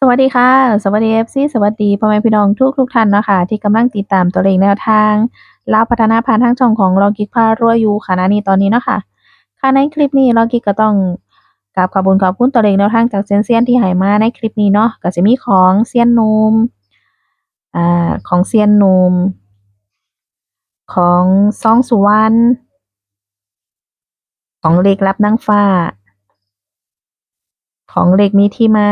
สวัสดีค่ะ สวัสดี FC สวัสดีพ่อแม่พี่น้องทุกทุกท่านเนาะค่ะที่กำลังติดตามตัวเลขแนวทางลาวพัฒนาผ่านทางช่องของลอกิกพารวยอยู่ค่ะณนี้ตอนนี้เนาะค่ะค่ะในคลิปนี้ลอกิกก็ต้องกราบขอบคุณขอบคุณตัวเลขแนวทางจากเซียนเซียนที่ให้มาในคลิปนี้เนาะก็จะมีของเซียนนุ่มอ่าของเซียนนุ่มของซองสุวรรณของเลขลับนางฟ้า ของเลขมีที่มา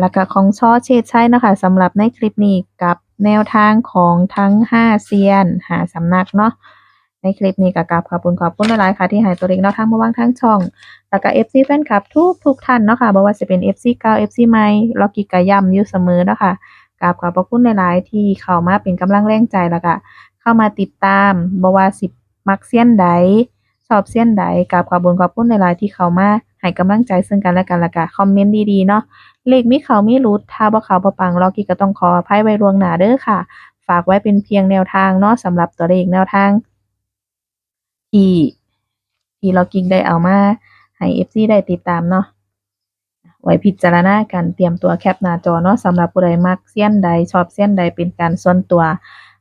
แล้วก็ของช่อเชษชัยเนาะค่ะสำหรับในคลิปนี้กับแนวทางของทั้งห้าเซียนหาสำนักเนาะในคลิปนี้ก็กราบขอบคุณขอบคุณหลายๆค่ะที่ให้ตัวเลขแนวทางมาว่างทางช่อง แล้วก็ FC แฟนคลับทุกทุกท่านเนาะค่ะบ่ว่าจะเป็น FC เก่า FC ใหม่ล็อกกี้ก็ย้ำอยู่เสมอเนาะค่ะกราบขอบพระคุณหลายๆที่เข้ามาเป็นกำลังแรงใจแล้วก็เข้ามาติดตามบ่ว่าสิมักเซียนใดชอบเซียนใดกราบขอบคุญขอบคุณหลายๆที่เข้ามา ให้กำลังใจซึ่งกันและกันล้วก็คอมเมนต์ดีๆเนาะเลขมีเขามีหลุดถ้าบ่เขาบ่ปังล็อกกี้ก็ต้องขออภัยไว้ล่วงหน้าเด้อค่ะ ฝากไว้เป็นเพียงแนวทางเนาะสำหรับตัวเลขแนวทาง ที่ที่ล็อกกี้ได้เอามาให้ FC ได้ติดตามเนาะไว้พิจารณากันเตรียมตัวแคปหน้าจอเนาะสำหรับผู้ใดมักเซียนใดชอบเซียนใดเป็นการส่วนตัว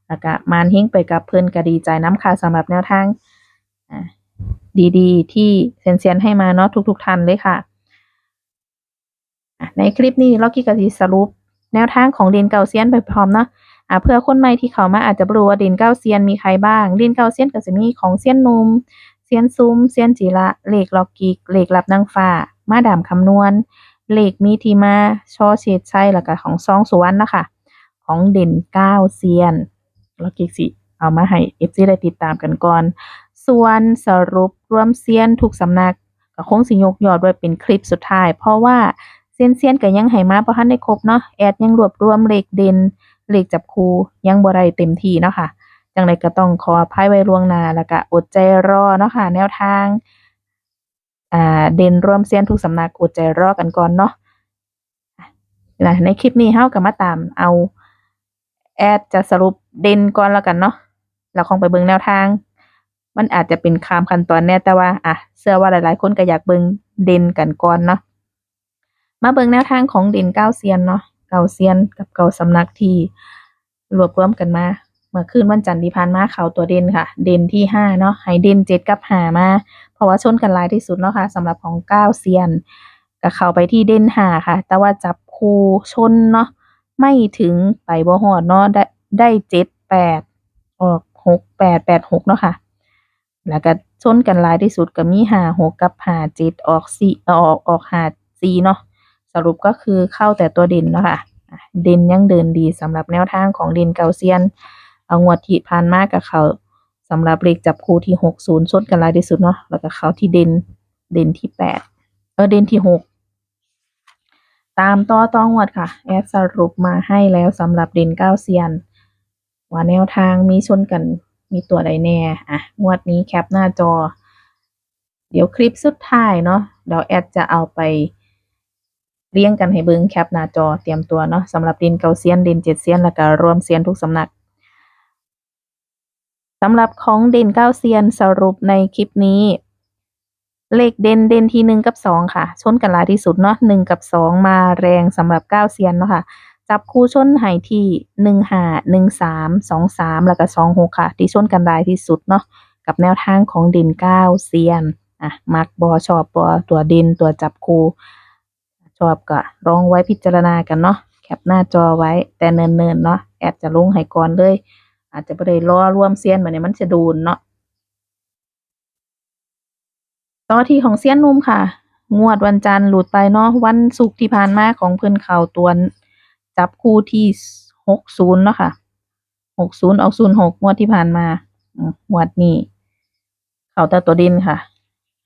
แล้วก็มานเฮงไปกับเพิ่อนก็ดีใจน้ำค่ะสำหรับแนวทางอ่า ดีๆ ที่เซียนเซียนๆให้มาเนาะทุกๆท่านเลยค่ะ ในคลิปนี้ล็อกกี้ก็สิสรุป แนวทางของเดนเกาเซียนไปพร้อมเนาะอ่าเพื่อคนใหม่ที่เข้ามาอาจจะบ่รู้ว่าเดนเก้าเซียนมีใครบ้างเดนเก้าเซียนก็จะมีของเซียนนุ่มเซียนซุ้มเซียนจิระเหลขล็อกกิกเหลขลับนางฟ้า มาดามคำนวณเหลขมีทีมาช่อเฉดชัยแล้วก็ของซองสุวรรณนะค่ะของเด่นเก้าเซียนล็อกกิกสิเอามาให้ FC ได้ติดตามกันก่อน ส่วนสรุปรวมเซียนทุกสำนักก็คงสิยกยอดไว้เป็นคลิปสุดท้าย เพราะว่าเซียนเซียนก็ยังให้มาบ่ทันได้ครบเนาะแอดยังรวบรวมเลขเด่นเลขจับคูยังบ่ได้เต็มที่เนาะค่ะจังไดก็ต้องขออภัยไว้ล่วงหน้าแล้วก็อดใจรอเนาะค่ะ แนวทางอ่าเด่นรวมเซียนทุกสำนักอดใจรอกันก่อนเนาะนะในคลิปนี้เฮาก็มาตามเอาแอดจะสรุปเด่นก่อนแล้วกันเนาะแล้วคงไปเบิ่งแนวทาง มันอาจจะเป็นคามขั้นตอนแน่แต่ว่าอะเชื่อว่าหลายๆ คนก็อยากเบิ่งเด่นกันก่อนเนาะมาเบิ่งแนวทางของเด่นเก้าเซียนเนาะเก้าเซียนกับเก้าสำนักที่รวบรวมกันมาเมื่อคืนวันจันทร์ที่ผ่านมาเขาตัวเด่นค่ะ เด่นที่ห้าเนาะให้เด่นเจ็ดกับหามาเพราะว่าชนกันหลายที่สุดเนาะค่ะสำหรับของเก้าเซียนก็เข้าไปที่เด่นหาค่ะ แต่ว่าจับคู่ชนเนาะไม่ถึงไปบ่ฮอดเนาะได้ได้เจ็ดแปดออกหกแปดแปดหกเนาะค่ะ แล้วก็ชนกันหลายที่สุดก็มีห้าหกกับห้าเจ็ดออกสี่ออกออกห้าสี่เนาะสรุปก็คือเข้าแต่ตัวเด่นเนาะค่ะอะเด่นยังเดินดีสำหรับแนวทางของเด่นเกาเซียน เอางวดที่ผ่านมากกับเขาสำหรับเลขจับคู่ที่หกศูนย์ชนกันหลายที่สุดเนาะแล้วก็เขาที่เด่นเด่นที่แปดเออเด่นที่หกตามต่อต่องวดค่ะ แอดสรุปมาให้แล้วสำหรับเด่นเก้าเซียน ว่าแนวทางมีชนกัน มีตัวใดแน่อะงวดนี้แคปหน้าจอ เดี๋ยวคลิปสุดท้ายเนาะเดี๋ยวแอดจะเอาไปเรียงกันให้เบิ่งแคปหน้าจอเตรียมตัวเนาะสำหรับเด่นเกาเซียนเด่นเจ็ดเซียนแล้วก็รวมเซียนทุกสำนักสำหรับของเด่นเก้าเซียนสรุปในคลิปนี้ เลขเด่นเด่นที่หนึ่งกับสองค่ะ ชนกันหลายที่สุดเนาะหนึ่งกับสองมาแรงสำหรับเก้าเซียนเนาะค่ะ จับคู่ชนให้ที่หนึ่งห้าหนึ่งสามสองสามแล้วก็สองหกค่ะ ที่ชนกันหลายที่สุดเนาะกับแนวทางของด่นเก้าเซียนอะมักบอชอบบอตัวด่นตัวจับคู่ชอบก็ลองไว้พิจารณากันเนาะแคปหน้าจอไว้แต่เนินๆเนาะแอดจะลงให้ก่อนเลย อาจจะไม่ได้รอร่วมเซียนแบบนี้มันจะดูนเนาะต่อที่ของเซียนนุ่มค่ะ งวดวันจันทร์หลุดไปเนาะวันศุกร์ที่ผ่านมาของเพิ่อนเข่าตัว จับคู่ที่หกศูนย์เนาะค่ะหกศูนย์ออกศูนย์หกงวดที่ผ่านมาอืมงวดนี้เข่าแต่ตัวดินค่ะ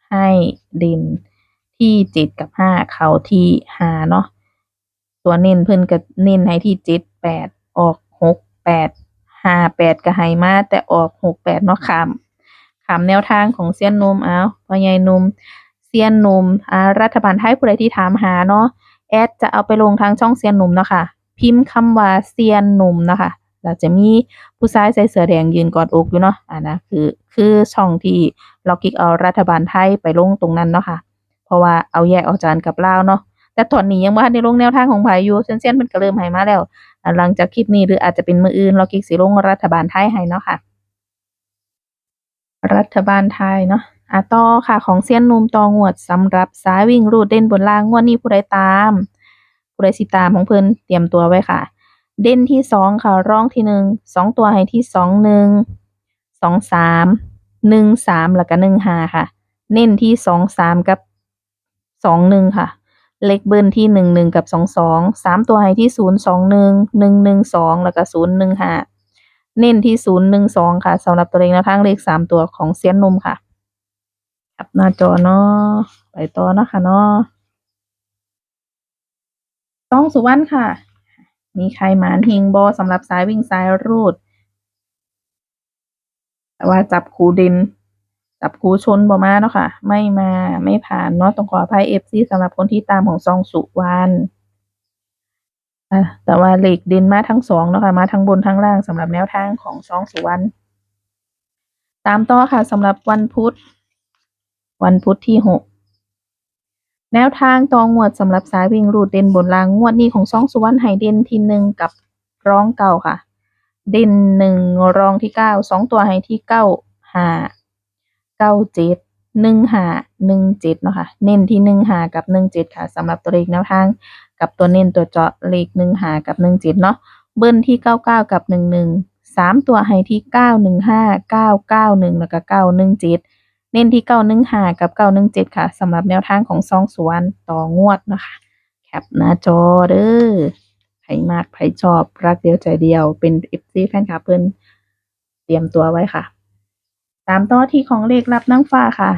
ให้ดินที่เจ็ดกับห้าเข่าที่ห้าเนาะตัวเน้นเพิ่นก็เน้นให้ที่เจ็ดแปดออกหกแปดห้าแปดก็ให้มาแต่ออกหกแปดเนาะค่ะถามแนวทางของเซียนหนุ่มอ้าวพ่อใหญ่หนุ่มเซียนหนุ่มอ่ารัฐบาลไทยผู้ใดที่ถามหาเนาะแอดจะเอาไปลงทางช่องเซียนหนุ่มเนาะค่ะ พิมพ์คำว่าเซียนหนุ่มนะคะแล้วจะมีผู้ชายใส่เสื้อแดงยืนกอดอกอยู่เนาะอ่านะคือคือช่องที่เรากิกเอารัฐบาลไทยไปลงตรงนั้นเนาะค่ะ เพราะว่าเอาแยกออกจากกับลาวเนาะแต่ตอนนี้ยังบ่ทันได้ลงแนวทางของไผอยู่เซียนๆเพิ่นก็เริ่มให้มาแล้ว หลังจากคลิปนี้หรืออาจจะเป็นมืออื่น เรากิ๊กสิลงรัฐบาลไทยให้เนาะค่ะ รัฐบาลไทยเนาะอะต่อค่ะของเซียนหนุ่มตองวดสำหรับสายวิ่งรูดเด่นบนล่างงวดนี้ผู้ใดตาม ผู้ใดสิตามของเพิ่นเตรียมตัวไว้ค่ะ เด่นที่สองค่ะรองที่หนึ่งสองตัวให้ที่สองหนึ่งสองสามหนึ่งสามแล้วก็หนึ่งห้าค่ะ เน้นที่สองสามกับสองหนึ่งค่ะ เลขเบิ้ลที่หนึ่งหนึ่งกับสองสองสามตัวให้ที่ศูนย์สองหนึ่งหนึ่งหนึ่งสองแล้วก็ศูนย์หนึ่งห้าเน้นที่ศูนย์หนึ่งสองค่ะสำหรับตัวเลขแนวทางเลขสามตัวของเซียนนมค่ะครับหน้าจอเนาะไปต่อนะคะเนาะ ต้องสุวรรณค่ะ มีใครหมานฮิงบอสำหรับสายวิ่งสายรูด แต่ว่าจับคูเด่นจับคูชนบ่มาเนาะค่ะ ไม่มาไม่ผ่านเนาะต้องขออภัยเอฟซีสำหรับคนที่ตามของซองสุวรรณอะแต่ว่าเหล็กเด่นมาทั้งสองเนาะค่ะมาทั้งบนทั้งล่างสำหรับแนวทางของซองสุวรรณตามต่อค่ะสำหรับวันพุธ วันพุธที่หก แนวทางตองวดสำหรับสายวิ่งรูดเด่นบนรางงวดนี้ของซองสุวรรณไฮเด่นที่หนึ่งกับร้องเก่าค่ะ เด่นหนึ่งรองที่เก้าสองตัวไฮที่เก้าห้าเก้าเจ็ดหนึ่งห้าหนึ่งเจ็ดเนาะค่ะเน้นที่หนึ่งห้ากับหนึ่งเจ็ดค่ะสำหรับตัวเลขแนวทาง กับตัวเน้นตัวเจาะเลขหนึ่งห้ากับหนึ่งเจ็ดเนาะเบิ้ลที่เก้าเก้ากับหนึ่งหนึ่งสามตัวไฮที่เก้าหนึ่งห้าเก้าเก้าหนึ่งแล้วก็เก้าหนึ่งเจ็ด เน้นที่เก้าหนึ่งห้ากับเก้าหนึ่งเจ็ดค่ะสำหรับแนวทางของซองสวนต่องวดนะคะแคปหน้าจอเด้อใครมากใครชอบ รักเดียวใจเดียวเป็นเอฟซีแฟนคลับเพิ่นเตรียมตัวไว้ค่ะ ตามต่อที่ของเลขรับนั่งฟ้าค่ะ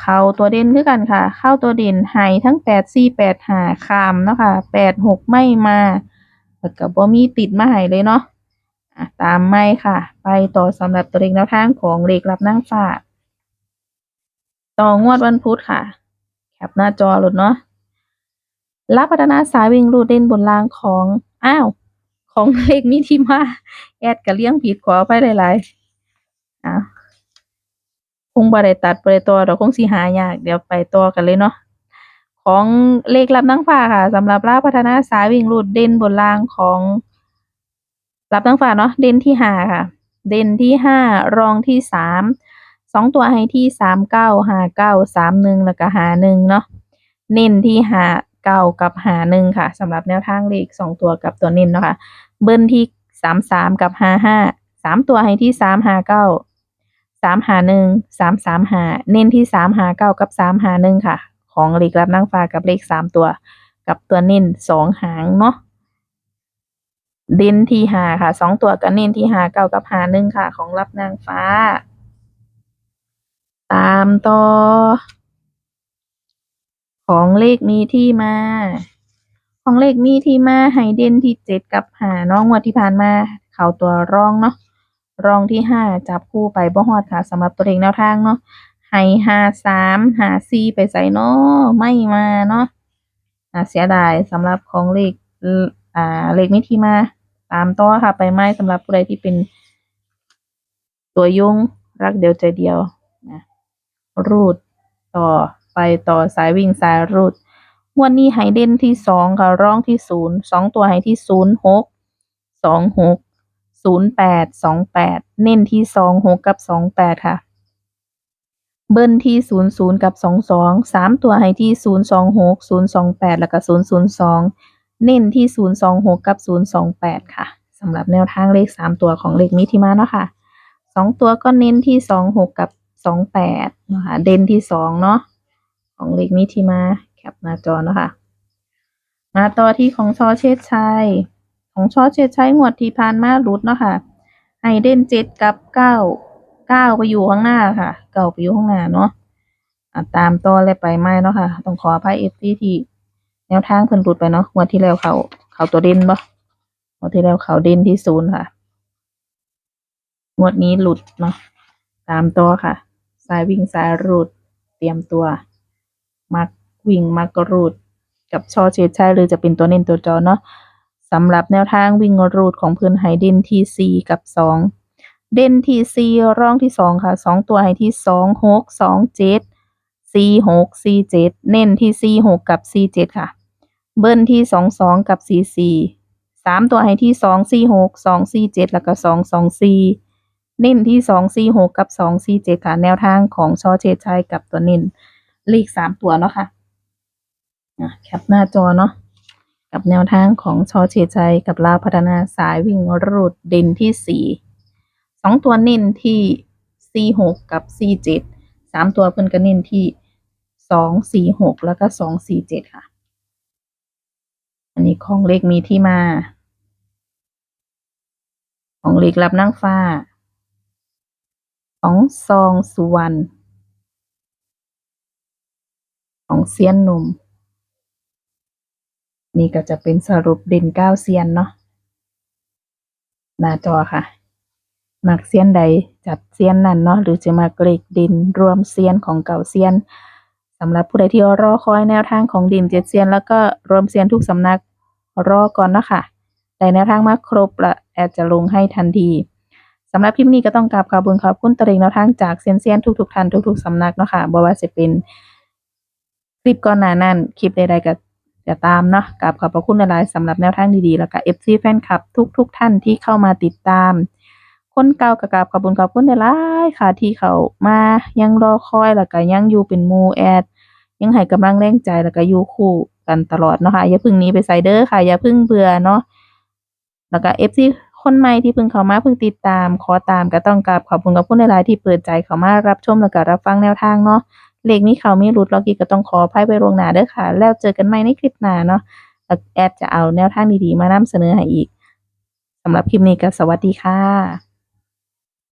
เข้าตัวเด่นคือกันค่ะ เข้าตัวเด่นไฮทั้งแปดสี่แปดหาคามเนาะค่ะแปดหกไม่มาแล้วก็บ่มีติดมาให้เลยเนาะ ตามไม่ค่ะ ไปต่อสำหรับตัวเลขแนวทางของเลขรับนั่งฝากต่องวดวันพุธค่ะ แคปหน้าจอหลุดเนาะรับพัฒนาสายวิ่งรูดเด่นบนรางของอ้าว ของเลขมีที่มาแอดกับเลี้ยงผิดขอไปหลายๆอะคงบ่ได้ตัดบ่ไปต่อเดี๋ยวคงสิหายาก เดี๋ยวไปต่อกันเลยเนาะของเลขรับนั่งฟ้าค่ะสำหรับลาพัฒนาสายวิ่งรูดเด่นบนรางของ รับตั้งฝาเนาะเด่นที่ห้าค่ะ เด่นที่ห้ารองที่สามสองตัวให้ที่สามเก้าห้าเก้าสามหนึ่งแล้วก็หาหนึ่งเนาะเน้นที่หาเก้ากับหาหนึ่งค่ะสำหรับแนวทางเลขสองตัวกับตัวเน้นเนาะค่ะเบิ้ลที่สามสามกับห้าห้าสามตัวให้ที่สามหาเก้าสามหาหนึ่งสามสามหาเน้นที่สามหาเก้ากับสามหาหนึ่งค่ะ ของเลขรับนั่งฟ้ากับเลขสามตัว กับตัวเน้นสองหางเนาะ ด่นที่หาค่ะสองตัวก็เน้นที่หาเก้ากับหาหนึ่งค่ะ ของรับนางฟ้า ตามต่อ ของเลขมีที่มา ของเลขมีที่มาให้เดนที่เจ็ดกับหาน้องงวดที่ผ่านมา เข่าตัวรองเนาะรองที่ห้าจับคู่ไปบ่ฮอดค่ะสำหรับตัวเลขแนวทางเนาะให้หาสามหาสี่ไปใส่เนาะไม่มาเนาะเสียดายสำหรับของเลขอ่ออ่าเลขมีที่มา ตามต่อค่ะ ไปไม้สำหรับผู้ใดที่เป็น ตัวยุ่งรักเดียวใจเดียวนะรูดต่อไปต่อสายวิ่งสายรูดงวันนี้ไฮเด่นที่สองค่ะร่องที่ศูนย์สองตัวไฮที่ศูนย์หกสองหกศูนย์แปดสองแปดเน้นที่สองหกกับสองแปดค่ะ เบิ้ลที่ศูนย์ศูนย์กับสองสองสามตัวไฮที่ศูนย์สองหกศูนย์สองแปดแล้วก็ศูนย์ศูนย์สอง เน้นที่ศูนย์สองหกกับศูนย์สองแปดค่ะสำหรับแนวทางเลขสามตัวของเลขมิถิมาเนาะค่ะสองตัวก็เน้นที่สองหกกับสองแปดนะคะเด่นที่สองเนาะของเลขมิถิมาแคปหน้าจอเนาะค่ะมาต่อที่ของชอเชษชัย ของชอเชษชัยงวดที่ผ่านมาหลุดเนาะค่ะให้เด่นเจ็ดกับเก้าเก้าไปอยู่ข้างหน้าค่ะ เก้าไปอยู่ข้างหน้าเนาะอะตามต่อเลยไปไม่เนาะค่ะ ต้องขออภัยเอฟซีที่ แนวทางเพิ่นหลุดไปเนาะงวดที่แล้วเขาเขาตัวเด่นบ่งวดที่แล้วเขาเด่นที่ศูนย์ค่ะ งวดนี้หลุดเนาะตามตัวค่ะสายวิ่งสายรูด เตรียมตัว มักวิ่งมักรูด กับชอเชดใช่หรือจะเป็นตัวเน้นตัวจอเนาะสำหรับแนวทางวิ่งรูดของเพื่อนไฮเด่นที่สี่กับสองเด่นที่สี่ร่องที่สองค่ะสองตัวไฮที่สองหก สี่หกสี่เจ็ดเน้นที่สี่หกกับสี่เจ็ดค่ะ เบิ้ลที่สองสองกับสี่สี่สามตัวให้ที่สองสี่หกสองสี่เจ็ดแล้วก็สองสองสี่เน้นที่สองสี่หกกับสองสี่เจ็ดค่ะ แนวทางของชอเชดชัยกับตัวเน้นเลขสามตัวเนาะค่ะอะแคปหน้าจอเนาะกับแนวทางของชอเชดชัยกับลาวพัฒนาสายวิ่งรูดเด่นที่สี่สองตัวเน้นที่สี่หกกับสี่เจ็ดสามตัวเพิ่นก็เน้นที่ สองสี่หกแล้วก็สองสี่เจ็ดค่ะ อันนี้ของเลขมีที่มา ของเลขรับนั่งฟ้า ของซองสุวรรณของเซียนหนุ่ม นี่ก็จะเป็นสรุปเด่นเก้าเซียนเนาะหน้าจอค่ะมักเซียนใดจัดเซียนนั่นเนาะหรือจะมาเกรกดินรวมเซียนของเก่าเซียนำหรับผู้ใดที่รอคอยแนวทางของดินเจ็ดเซียน แล้วก็รวมเซียนทุกสำนักรอก่อนเนาะค่ะได้แนวทางมาครบละแอดจะลงให้ทันทีสำหรับคลิปนี้ก็ต้องกราบขอบคุณขอบคุณตวเองแนวทางจากเซียนเซียนทุกๆท่านทุก ๆสำนักเนาะค่ะบ่ว่าจะเป็นคลิปก่อนหน้านั้นคลิปใดๆก็จะตามเนาะกราบขอบพระคุณหลายๆสำหรับแนวทางดีๆ แล้วก็ FC แฟนคลับทุก ๆ ท่านที่เข้ามาติดตาม คนเก่าก็กราบขอบคุณขอบคุณหลายๆค่ะที่เขามายังรอคอยแล้วก็ยังอยู่เป็นมูแอด ยังให้กำลังแรงใจแล้วก็อยู่คู่กันตลอดเนาะค่ะอย่าพึ่งนี้ไปไซเดอร์ค่ะ อย่าพึ่งเบื่อเนาะแล้วก็ FC คนใหม่ที่เพิ่งเข้ามาเพิ่งติดตาม ขอตามก็ต้องกราบขอบคุณขอบคุณหลายที่เปิดใจเข้ามารับชมแล้วก็รับฟังแนวทางเนาะเลขนี้เขาไม่รุดล็อกกี้ก็ต้องขออภัยไปล่วงหนาเด้อค่ะ แล้วเจอกันใหม่ในคลิปหน้าเนาะแอดจะเอาแนวทางดีๆมานำเสนอให้อีกสำหรับคลิปนี้ก็สวัสดีค่ะ